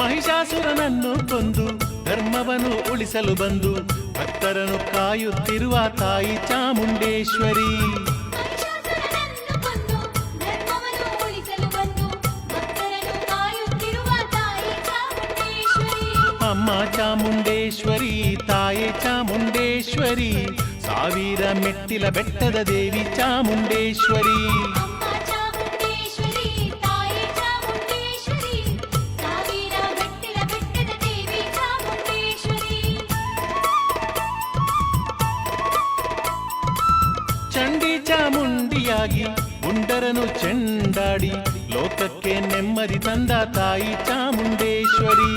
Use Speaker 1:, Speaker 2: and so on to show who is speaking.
Speaker 1: ಮಹಿಷಾಸುರನನ್ನು ಕೊಂದು ಧರ್ಮವನ್ನು ಉಳಿಸಲು ಬಂದು ಭಕ್ತರನ್ನು ಕಾಯುತ್ತಿರುವ ತಾಯಿ ಚಾಮುಂಡೇಶ್ವರಿ
Speaker 2: ಮಹಿಷಾಸುರನನ್ನು ಕೊಂದು ಧರ್ಮವನ್ನು ಉಳಿಸಲು ಬಂದು ಭಕ್ತರನ್ನು ಕಾಯುತ್ತಿರುವ ತಾಯಿ ಚಾಮುಂಡೇಶ್ವರಿ
Speaker 1: ಅಮ್ಮ ಚಾಮುಂಡೇಶ್ವರಿ ತಾಯೇ ಚಾಮುಂಡೇಶ್ವರಿ ಸಾವಿರ ಮೆಟ್ಟಿಲ ಬೆಟ್ಟದ ದೇವಿ ಚಾಮುಂಡೇಶ್ವರಿ
Speaker 2: ಅಮ್ಮ ಚಾಮುಂಡೇಶ್ವರಿ
Speaker 1: ಚಾಮುಂಡಿಯಾಗಿ ಉಂಡರನು ಚೆಂಡಾಡಿ ಲೋಕಕ್ಕೆ ನೆಮ್ಮದಿ ತಂದ ತಾಯಿ ಚಾಮುಂಡೇಶ್ವರಿ.